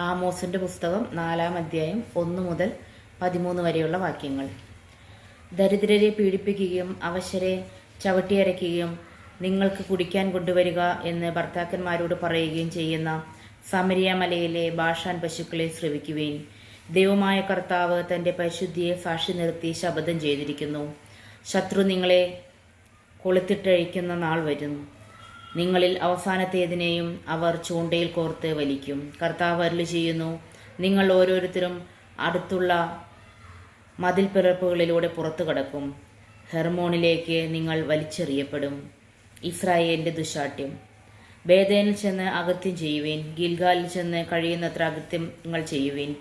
ആമോസിന്റെ പുസ്തകം നാലാം അധ്യായം ഒന്ന് മുതൽ പതിമൂന്ന് വരെയുള്ള വാക്യങ്ങൾ. ദരിദ്രരെ പീഡിപ്പിക്കുകയും അവശരെ ചവിട്ടിയരയ്ക്കുകയും നിങ്ങൾക്ക് കുടിക്കാൻ കൊണ്ടുവരിക എന്ന് ഭർത്താക്കന്മാരോട് പറയുകയും ചെയ്യുന്ന സമരിയമലയിലെ ഭാഷാൻ പശുക്കളെ ശ്രവിക്കുവേൻ. ദൈവമായ കർത്താവ് തന്റെ പരിശുദ്ധിയെ സാക്ഷി നിർത്തി ശപഥം ചെയ്തിരിക്കുന്നു. ശത്രു നിങ്ങളെ കൊളുത്തിട്ടഴിക്കുന്ന നാൾ വരും നിങ്ങളിൽ അവസാനത്തേതിനെയും അവർ ചൂണ്ടയിൽ കോർത്ത് വലിക്കും. കർത്താവ് അരുളി ചെയ്യുന്നു നിങ്ങൾ ഓരോരുത്തരും അടുത്തുള്ള മതിൽ പിറപ്പുകളിലൂടെ പുറത്തു കടക്കും. ഹെർമോണിലേക്ക് നിങ്ങൾ വലിച്ചെറിയപ്പെടും. ഇസ്രായേലിന്റെ ദുശാഠ്യം. ബേദേനിൽ ചെന്ന് അകത്യം ചെയ്യുവേൻ. ഗിൽഗാലിൽ ചെന്ന് കഴിയുന്നത്ര അകത്യങ്ങൾ ചെയ്യുവേൻ.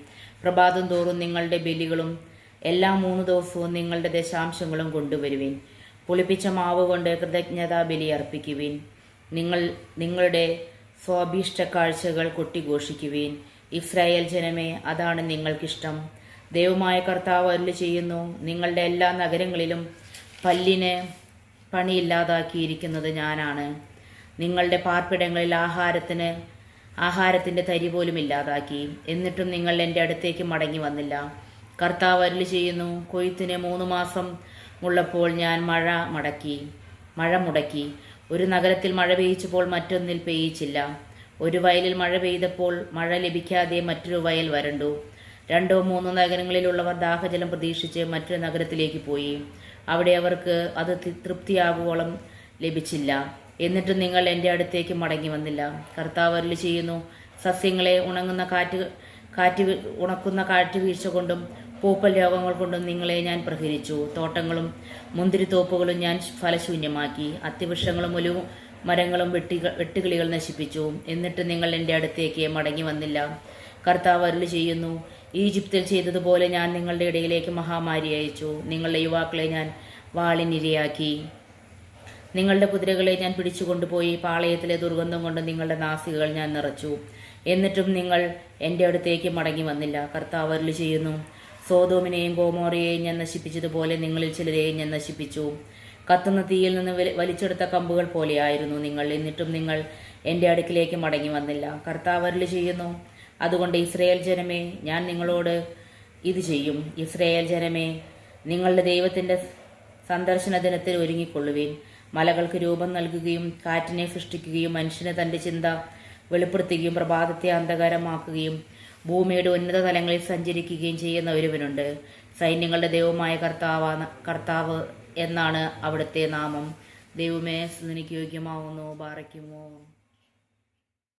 പ്രഭാതം തോറും നിങ്ങളുടെ ബലികളും എല്ലാ മൂന്ന് ദിവസവും നിങ്ങളുടെ ദശാംശങ്ങളും കൊണ്ടുവരുവീൻ. പുളിപ്പിച്ച മാവ് കൊണ്ട് കൃതജ്ഞതാ ബലി അർപ്പിക്കുവിൻ. നിങ്ങൾ നിങ്ങളുടെ സ്വാഭീഷ്ട കാഴ്ചകൾ കൊട്ടിഘോഷിക്കുവീൻ. ഇസ്രായേൽ ജനമേ അതാണ് നിങ്ങൾക്കിഷ്ടം. ദൈവമായ കർത്താവ് അരുളി ചെയ്യുന്നു നിങ്ങളുടെ എല്ലാ നഗരങ്ങളിലും പല്ലിന് പണിയില്ലാതാക്കിയിരിക്കുന്നത് ഞാനാണ്. നിങ്ങളുടെ പാർപ്പിടങ്ങളിൽ ആഹാരത്തിന് ആഹാരത്തിന്റെ തരി പോലും ഇല്ലാതാക്കി. എന്നിട്ടും നിങ്ങൾ എന്റെ അടുത്തേക്ക് മടങ്ങി വന്നില്ല. കർത്താവ് അരുളി ചെയ്യുന്നു കൊയ്ത്തിന് മൂന്ന് മാസം ഉള്ളപ്പോൾ ഞാൻ മഴ മടക്കി മഴ മുടക്കി. ഒരു നഗരത്തിൽ മഴ പെയ്യിച്ചപ്പോൾ മറ്റൊന്നിൽ പെയ്യിച്ചില്ല. ഒരു വയലിൽ മഴ പെയ്തപ്പോൾ മഴ ലഭിക്കാതെ മറ്റൊരു വയൽ വരണ്ടു. രണ്ടോ മൂന്നോ നഗരങ്ങളിലുള്ളവർ ദാഹജലം പ്രതീക്ഷിച്ച് മറ്റൊരു നഗരത്തിലേക്ക് പോയി. അവിടെ അവർക്ക് അത് തൃപ്തിയാകുവോളം ലഭിച്ചില്ല. എന്നിട്ടും നിങ്ങൾ എന്റെ അടുത്തേക്ക് മടങ്ങി വന്നില്ല. കർത്താവ് അരുളി ചെയ്യുന്നു സസ്യങ്ങളെ ഉണങ്ങുന്ന കാറ്റ് കാറ്റ് ഉണക്കുന്ന കാറ്റ് വീഴ്ച കൊണ്ടും പൂപ്പൽ രോഗങ്ങൾ കൊണ്ടും നിങ്ങളെ ഞാൻ പ്രഹരിച്ചു. തോട്ടങ്ങളും മുന്തിരിത്തോപ്പുകളും ഞാൻ ഫലശൂന്യമാക്കി. അത്തിവൃക്ഷങ്ങളും ഒലു മരങ്ങളും വെട്ടി വെട്ടുകിളികൾ നശിപ്പിച്ചു. എന്നിട്ട് നിങ്ങൾ എന്റെ അടുത്തേക്ക് മടങ്ങി വന്നില്ല. കർത്താവ് അരുളി ചെയ്യുന്നു ഈജിപ്തിൽ ചെയ്തതുപോലെ ഞാൻ നിങ്ങളുടെ ഇടയിലേക്ക് മഹാമാരി അയച്ചു. നിങ്ങളുടെ യുവാക്കളെ ഞാൻ വാളിനിരയാക്കി. നിങ്ങളുടെ കുതിരകളെ ഞാൻ പിടിച്ചു കൊണ്ടുപോയി പാളയത്തിലെ ദുർഗന്ധം കൊണ്ട് നിങ്ങളുടെ നാസികകൾ ഞാൻ നിറച്ചു. എന്നിട്ടും നിങ്ങൾ എന്റെ അടുത്തേക്ക് മടങ്ങി വന്നില്ല. കർത്താവ് അരുളി ചെയ്യുന്നു സോതോമിനെയും ഗോമോറയെയും ഞാൻ നശിപ്പിച്ചതുപോലെ നിങ്ങളിൽ ചിലരെയും ഞാൻ നശിപ്പിച്ചു. കത്തുന്ന തീയിൽ നിന്ന് വലിച്ചെടുത്ത കമ്പുകൾ പോലെയായിരുന്നു നിങ്ങൾ. എന്നിട്ടും നിങ്ങൾ എന്റെ അടുക്കിലേക്ക് മടങ്ങി വന്നില്ല. കർത്താവ് അരുളി ചെയ്യുന്നു അതുകൊണ്ട് ഇസ്രയേൽ ജനമേ ഞാൻ നിങ്ങളോട് ഇത് ചെയ്യും. ഇസ്രയേൽ ജനമേ നിങ്ങളുടെ ദൈവത്തിന്റെ സന്ദർശന ദിനത്തിൽ ഒരുങ്ങിക്കൊള്ളുവീൻ. മലകൾക്ക് രൂപം നൽകുകയും കാറ്റിനെ സൃഷ്ടിക്കുകയും മനുഷ്യന് തന്റെ ചിന്ത വെളിപ്പെടുത്തുകയും പ്രഭാതത്തെ അന്ധകാരമാക്കുകയും ഭൂമിയുടെ ഉന്നത തലങ്ങളിൽ സഞ്ചരിക്കുകയും ചെയ്യുന്ന ഒരുവനുണ്ട്. സൈന്യങ്ങളുടെ ദൈവമായ കർത്താവാണ് കർത്താവ് എന്നാണ് അവിടുത്തെ നാമം. ദൈവമേ നിനക്ക് യോഗ്യമാവുന്നു ബാറയ്ക്കുമോ?